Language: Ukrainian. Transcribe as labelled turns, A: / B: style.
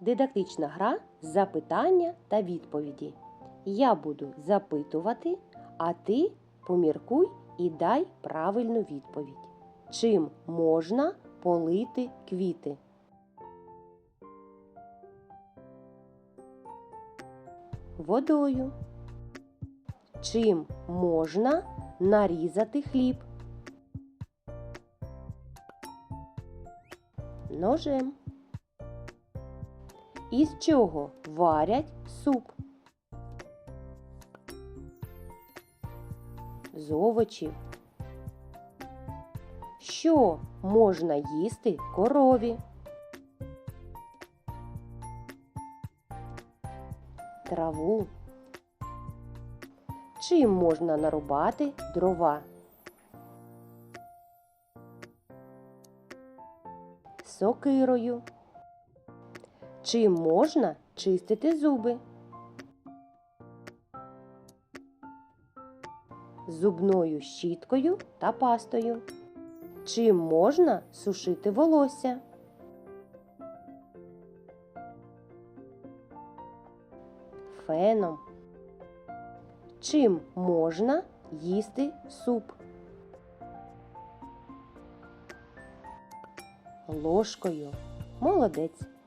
A: дидактична гра запитання та відповіді. Я буду запитувати, а ти поміркуй і дай правильну відповідь. Чим можна полити квіти? Водою. Чим можна нарізати хліб? Ножем. Із чого варять суп? З овочів. Що можна їсти корові? Траву. Чим можна нарубати дрова? Сокирою. Чим можна чистити зуби? Зубною щіткою та пастою. Чим можна сушити волосся? Феном. Чим можна їсти суп? Ложкою. Молодець.